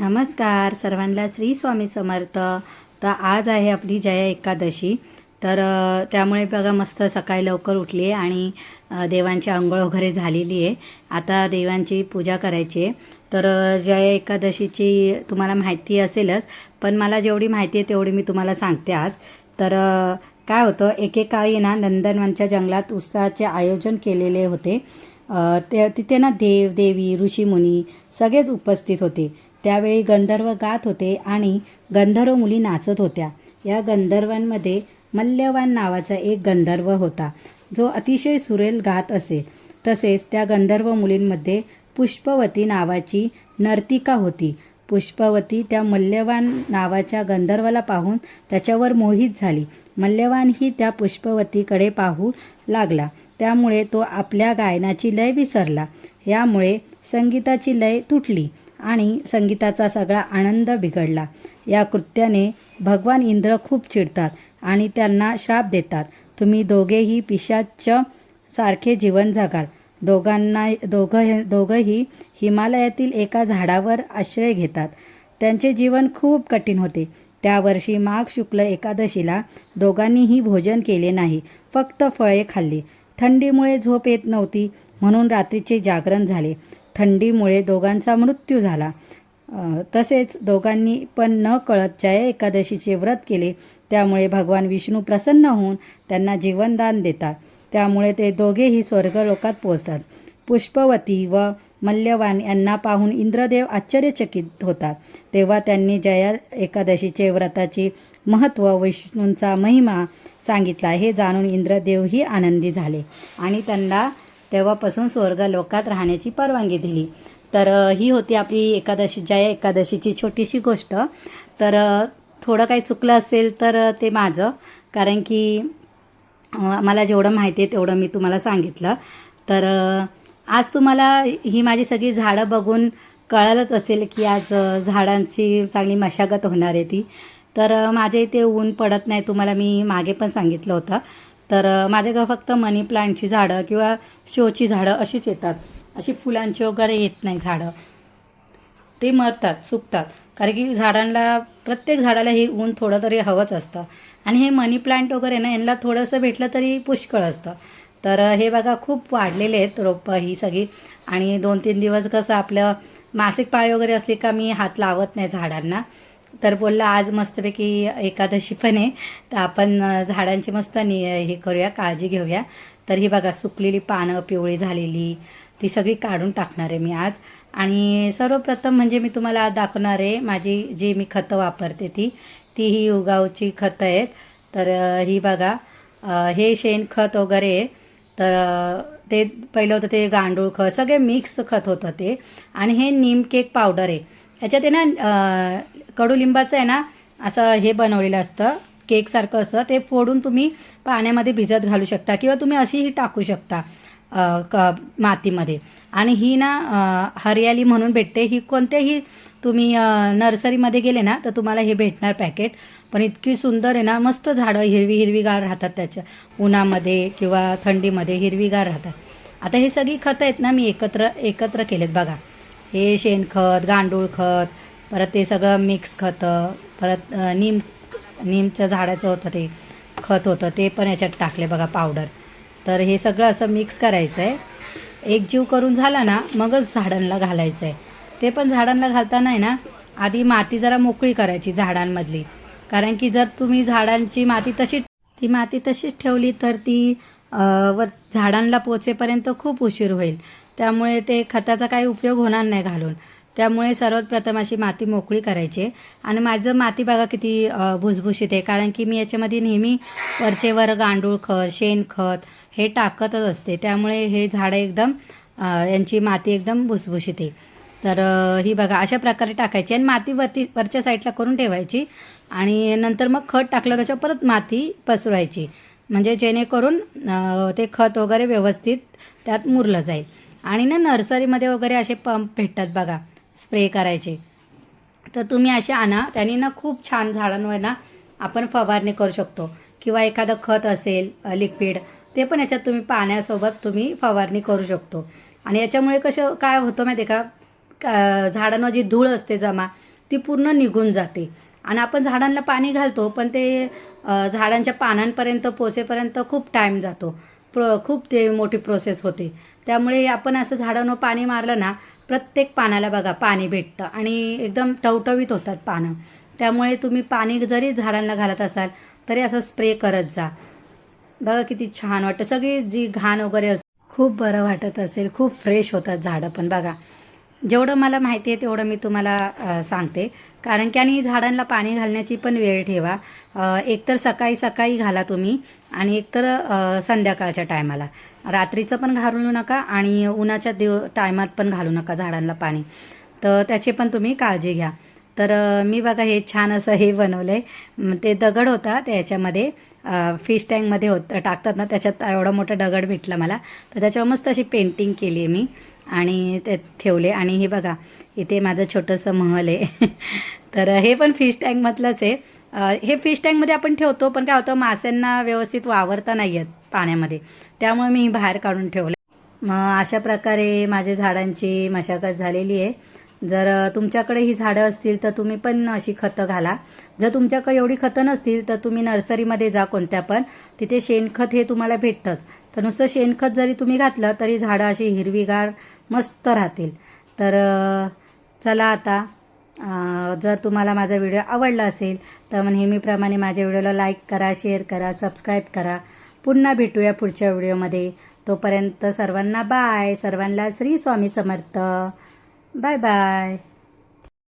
नमस्कार सर्वांना श्री स्वामी समर्थ. तर आज आहे आपली जया एकादशी. तर त्यामुळे बघा मस्त सकाळी लवकर उठली आहे आणि देवांची आंघोळ वगैरे झालेली आहे. आता देवांची पूजा करायची आहे. तर जया एकादशीची तुम्हाला माहिती असेलच पण मला जेवढी माहिती आहे तेवढी मी तुम्हाला सांगते आज. तर काय होतं एकेकाळी ना नंदनवनच्या जंगलात उत्साहाचे आयोजन केलेले होते. ते तिथे ना देव देवी ऋषीमुनी सगळेच उपस्थित होते. त्यावेळी गंधर्व गात होते आणि गंधर्व मुली नाचत होत्या. या गंधर्वांमध्ये मल्यवान नावाचा एक गंधर्व होता जो अतिशय सुरेल गात असे. तसेच त्या गंधर्व मुलींमध्ये पुष्पवती नावाची नर्तिका होती. पुष्पवती त्या मल्यवान नावाच्या गंधर्वाला पाहून त्याच्यावर मोहित झाली. मल्यवानही त्या पुष्पवतीकडे पाहू लागला. त्यामुळे तो आपल्या गायनाची लय विसरला. यामुळे संगीताची लय तुटली. आणि संगीताचा सगळा आनंद बिघडला. या कृत्याने भगवान इंद्र खूप चिडतात आणि त्यांना श्राप देतात. तुम्ही दोघेही पिशाच सारखे जीवन जगाल. दोघांना दोघं दोघंही हिमालयातील एका झाडावर आश्रय घेतात. त्यांचे जीवन खूप कठीण होते. त्या वर्षी माघ शुक्ल एकादशीला दोघांनीही भोजन केले नाही. फक्त फळे खाल्ली. थंडीमुळे झोप येत नव्हती म्हणून रात्रीचे जागरण झाले. थंडीमुळे दोघांचा मृत्यू झाला. तसेच दोघांनी पण न कळत एकादशीचे व्रत केले. त्यामुळे भगवान विष्णू प्रसन्न होऊन त्यांना जीवनदान देतात. त्यामुळे ते दोघेही स्वर्गलोकात पोहोचतात. पुष्पवती व मल्यवान यांना पाहून इंद्रदेव आश्चर्यचकित होतात. तेव्हा त्यांनी जया एकादशीचे व्रताचे महत्त्व विष्णूंचा महिमा सांगितला. हे जाणून इंद्रदेवही आनंदी झाले आणि त्यांना तेव्हापासून स्वर्गलोकात राहण्याची परवानगी दिली. तर ही होती आपली एकादशी ज्या एकादशीची छोटीशी गोष्ट. तर थोडं काही चुकलं असेल तर ते माझं. कारण की मला जेवढं माहिती आहे तेवढं मी तुम्हाला सांगितलं. तर आज तुम्हाला ही माझी सगळी झाडं बघून कळालंच असेल की आज झाडांची चांगली मशागत होणार आहे ती. तर माझ्या इथे ऊन पडत नाही तुम्हाला मी मागे पण सांगितलं होतं. तर माझ्याकडं फक्त मनी प्लांटची झाडं किंवा शोची झाडं अशीच येतात. अशी फुलांची वगैरे येत नाही झाडं. ते मरतात सुकतात. कारण की झाडांना प्रत्येक झाडाला हे ऊन थोडं तरी हवंच असतं. आणि हे मनी प्लांट वगैरे ना यांना थोडंसं भेटलं तरी पुष्कळ असतं. तर हे बघा खूप वाढलेले आहेत रोपं ही सगळी. आणि दोन तीन दिवस कसं आपलं मासिक पाळी वगैरे असली का मी हात लावत नाही झाडांना. तर बोलला आज मस्तपैकी एकादशी पण आहे तर आपण झाडांची मस्त नि हे करूया काळजी घेऊया. तर ही बघा सुकलेली पानं पिवळी झालेली ती सगळी काढून टाकणार आहे मी आज. आणि सर्वप्रथम म्हणजे मी तुम्हाला आज दाखवणार आहे माझी जी मी खतं वापरते ती ती ही उगावची खतं आहेत. तर ही बघा हे शेणखत वगैरे आहे. तर ते पहिलं होतं ते गांडूळ खत सगळे मिक्स खत होतं ते. आणि हे नीम केक पावडर आहे. त्याच्यात आहे ना कडुलिंबाचं आहे ना असं हे बनवलेलं असतं केकसारखं असतं ते फोडून तुम्ही पाण्यामध्ये भिजत घालू शकता किंवा तुम्ही अशीही टाकू शकता क मातीमध्ये. आणि ही ना हरियाली म्हणून भेटते. ही कोणत्याही तुम्ही नर्सरीमध्ये गेले ना तर तुम्हाला हे भेटणार पॅकेट. पण इतकी सुंदर आहे ना मस्त झाडं हिरवी हिरवीगार राहतात त्याच्या. उन्हामध्ये किंवा थंडीमध्ये हिरवीगार राहतात. आता हे सगळी खतं आहेत ना मी एकत्र एकत्र केलेत बघा. हे शेणखत गांडूळ खत परत ते सगळं मिक्स खतं परत नीम नीमचं झाडाचं होतं ते खत होतं ते पण याच्यात टाकले बघा पावडर तर हे सगळं असं मिक्स करायचं आहे एकजीव करून झाला ना मगच झाडांना घालायचं आहे ते पण झाडांना घालताना आहे ना आधी माती जरा मोकळी करायची झाडांमधली. कारण की जर तुम्ही झाडांची माती तशी ती माती तशीच ठेवली तर ती व वर झाडांना पोचेपर्यंत खूप उशीर होईल. त्यामुळे ते खताचा काही उपयोग होणार नाही घालून. त्यामुळे सर्वात प्रथम अशी माती मोकळी करायची. आणि माझं माती बघा किती भुसभुशीत आहे. कारण की मी याच्यामध्ये नेहमी वरचेवर गांडूळ खत शेणखत हे टाकतच असते. त्यामुळे हे झाडं एकदम यांची माती एकदम भुसभुशीत आहे. तर ही बघा अशा प्रकारे टाकायची आणि माती वरती वरच्या साईडला करून ठेवायची. आणि नंतर मग खत टाकलं त्याच्यावर परत माती पसरवायची. म्हणजे जेणेकरून ते खत वगैरे व्यवस्थित त्यात मुरलं जाईल. आणि ना नर्सरीमध्ये वगैरे असे पंप भेटतात बघा. स्प्रे करायचे. तर तुम्ही असे आणा. त्यांनी ना खूप छान झाडांवर ना आपण फवारणी करू शकतो. किंवा एखादं खत असेल लिक्विड ते पण याच्यात तुम्ही पाण्यासोबत तुम्ही फवारणी करू शकतो. आणि याच्यामुळे कसं काय होतं माहिती आहे का झाडांवर जी धूळ असते जमा ती पूर्ण निघून जाते. आणि आपण झाडांना पाणी घालतो पण ते झाडांच्या पानांपर्यंत पोचेपर्यंत खूप टाईम जातो. प्रो खूप ते मोठी प्रोसेस होते. त्यामुळे आपण असं झाडांवर पाणी मारलं ना प्रत्येक पानाला बघा पाणी भेटतं. आणि एकदम टवटवीत होतात पानं. त्यामुळे तुम्ही पाणी जरी झाडांना घालत असाल तरी असं स्प्रे करत जा. बघा किती छान वाटतं. सगळी जी घाण वगैरे अस खूप बरं वाटत असेल. खूप फ्रेश होतात झाडं पण बघा. जेवढं मला माहिती आहे तेवढं मी तुम्हाला सांगते. कारण की आणि झाडांना पाणी घालण्याची पण वेळ ठेवा. एकतर सकाळी सकाळी घाला तुम्ही आणि एकतर संध्याकाळच्या टायमाला रात्रीचं पण घालू नका आणि उन्हाच्या दिव टायमात पण घालू नका झाडांना पाणी. तर त्याची पण तुम्ही काळजी घ्या. तर मी बघा हे छान असं हे बनवलं आहे ते दगड होता त्याच्यामध्ये फिश टँकमध्ये होत टाकतात ना त्याच्यात एवढा मोठा दगड भेटला मला. तर त्याच्यावर मस्त अशी पेंटिंग केली आहे मी आणि ते ठेवले. आणि हे बघा इथे माझं छोटंसं महल आहे. तर हे पण फिश टँकमधलंच आहे. हे फिश टँकमध्ये आपण ठेवतो पण काय होतं माशांना व्यवस्थित वावरता नाही आहेत पाण्यामध्ये. त्यामुळे मी बाहेर काढून ठेवलं. मग अशा प्रकारे माझ्या झाडांची मशागत झालेली आहे. जर तुमच्याकडे ही झाडं असतील तर तुम्ही पण अशी खतं घाला. जर तुमच्याकडे एवढी खतं नसतील तर तुम्ही नर्सरीमध्ये जा कोणत्या पण. तिथे शेणखत हे तुम्हाला भेटतंच. तर नुसतं शेणखत जरी तुम्ही घातलं तरी झाडं अशी हिरवीगार मस्त राहतील. तर चला आता जर तुम्हाला माझा व्हिडिओ आवडला असेल तर नेहमीप्रमाणे माझ्या व्हिडिओला लाईक करा शेअर करा सबस्क्राईब करा. पुन्हा भेटूया पुढच्या व्हिडिओमध्ये. तोपर्यंत सर्वांना बाय. सर्वांना श्री स्वामी समर्थ. Bye bye.